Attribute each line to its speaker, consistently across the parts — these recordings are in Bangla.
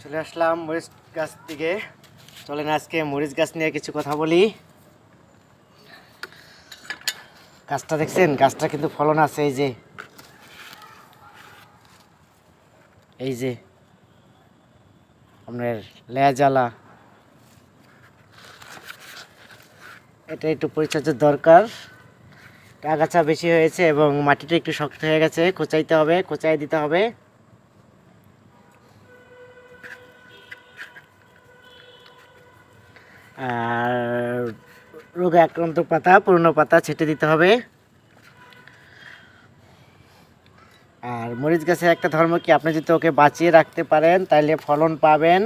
Speaker 1: চলে আসলাম মরিচ গাছ থেকে চলেন আজকে মরিচ গাছ নিয়ে কিছু কথা বলি। গাছটা দেখছেন? গাছটা কিন্তু ফলন আছে, এই যে। এই যে। আপনার লেয়াজালা এটা একটু পরিচর্যার দরকার। আগাছা বেশি হয়েছে এবং মাটিটা একটু শক্ত হয়ে গেছে। কোচাইতে হবে, কোচাই দিতে হবে। আর রোগে আক্রান্ত পাতা, পুরনো পাতা ছেটে দিতে হবে। আর মরিচ গাছের একটা ধর্ম কি, আপনি যদি ওকে বাঁচিয়ে রাখতে পারেন তাহলে ফলন পাবেন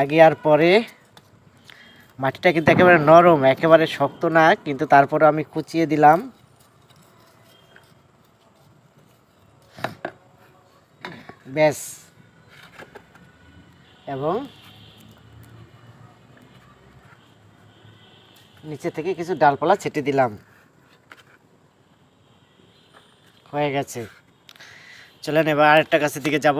Speaker 1: আগে আর পরে। মাটিটা কিন্তু একেবারে নরম, একেবারে শক্ত না, কিন্তু তারপরে আমি কুচিয়ে দিলাম। ব্যাস। এবং নিচে থেকে কিছু ডালপালা ছেটে দিলাম। হয়ে গেছে। চলেন এবার আরেকটা গাছের দিকে যাব।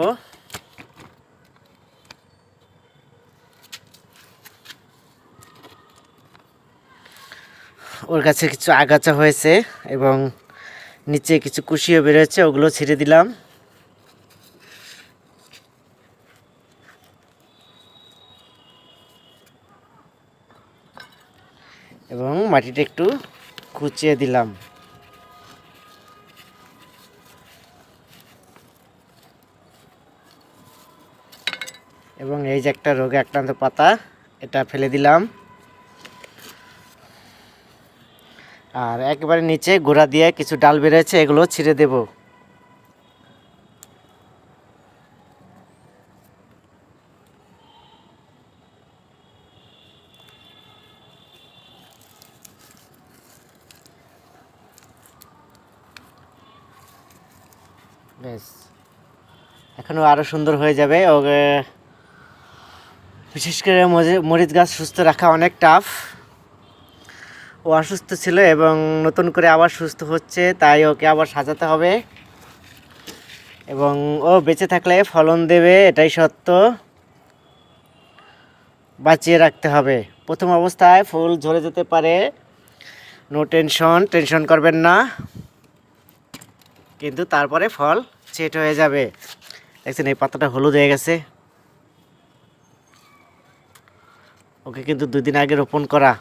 Speaker 1: ওর কাছে কিছু আগাছা হয়েছে এবং নিচে কিছু কুশিও বেরোচ্ছে, ওগুলো ছেড়ে দিলাম। এবং মাটিটা একটু কুচিয়ে দিলাম। এবং এই যে একটা রোগে আক্রান্ত পাতা, এটা ফেলে দিলাম। আর একেবারে নিচে গোড়া দিয়ে কিছু ডাল বেরোচ্ছে এগুলো ছিঁড়ে দেব। বেশ। এখনও আরও সুন্দর হয়ে যাবে। ওকে। বিশেষ করে মরিচ গাছ সুস্থ রাখা অনেক টাফ ও অসুস্থ ছিল এবং নতুন করে আবার সুস্থ হচ্ছে, তাই ওকে আবার সাজাতে হবে। এবং ও বেঁচে থাকলে ফলন দেবে, এটাই সত্য। বাঁচিয়ে রাখতে হবে। প্রথম অবস্থায় ফুল ঝরে যেতে পারে। নো টেনশন টেনশন করবেন না। কিন্তু তারপরে ফল সেট হয়ে যাবে। দেখছেন, এই পাতাটা হলুদ হয়ে গেছে। ওকে কিন্তু দুদিন আগে রোপণ করা।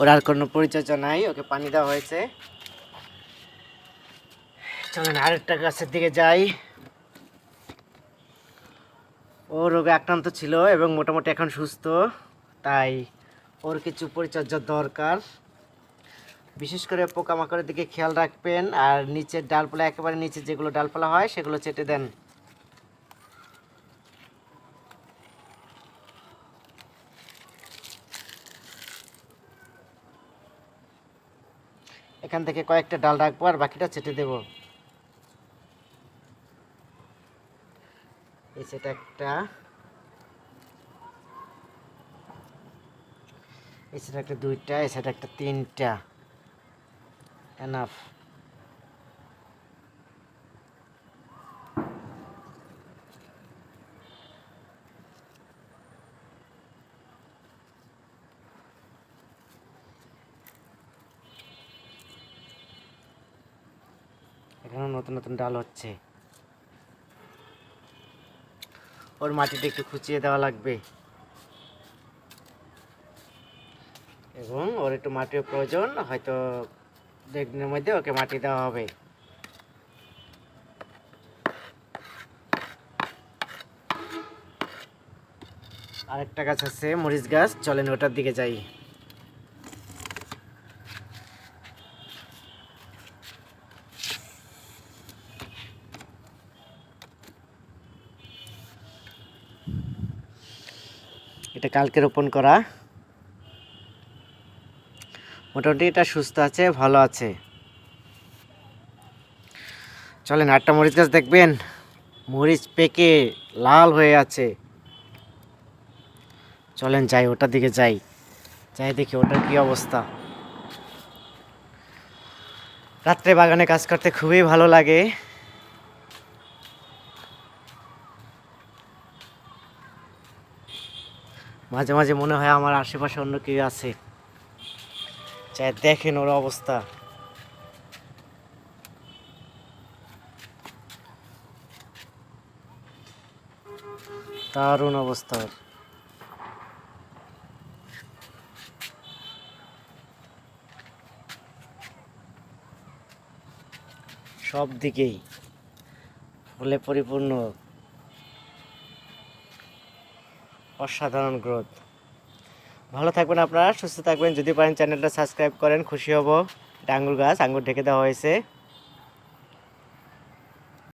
Speaker 1: ওর আর কোনো পরিচর্যা নাই, ওকে পানি দেওয়া হয়েছে। চলেন, আরেকটা গাছের দিকে যাই। ও রোগে আক্রান্ত ছিল এবং মোটামুটি এখন সুস্থ, তাই ওর কিছু পরিচর্যার দরকার। বিশেষ করে পোকামাকড়ের দিকে খেয়াল রাখবেন। আর নিচের ডালপালা, একেবারে নিচে যেগুলো ডালপালা হয়, সেগুলো চেটে দেন। এখান থেকে কয়েকটা ডাল রাখব আর বাকিটা চেটে দেব। এই সেটা একটা। সেটা একটা দুইটা সেটা একটা তিনটা। এনাফ এখানেও নতুন নতুন ডাল হচ্ছে। ওর মাটিটা একটু খুঁচিয়ে দেওয়া লাগবে। এবং ওর একটু মাটির প্রয়োজন, হয়তো দু একদিনের মধ্যে ওকে মাটি দেওয়া হবে। আরেকটা গাছ আছে, মরিচ গাছ, চলেন ওটার দিকে যাই। এটা কালকে রোপণ করা। মোটামুটি এটা সুস্থ আছে, ভালো আছে। চলেন আটটা মরিচ গাছ দেখবেন। মরিচ পেকে লাল হয়ে আছে। চলেন যাই, ওটার দিকে যাই। যাই দেখি ওটার কি অবস্থা। রাত্রে বাগানে কাজ করতে খুবই ভালো লাগে। মাঝে মাঝে মনে হয় আমার আশেপাশে অন্য কেউ আছে। চাই দেখেন ওর অবস্থা। দারুণ অবস্থা সব দিকেই ফুলে পরিপূর্ণ। অসাধারণ গ্রোথ ভালো থাকবেন আপনারা, সুস্থ থাকবেন। যদি পারেন চ্যানেলটা সাবস্ক্রাইব করেন, খুশি হব। আঙ্গুর গাছ, আঙ্গুর ঢেকে দেওয়া হয়েছে।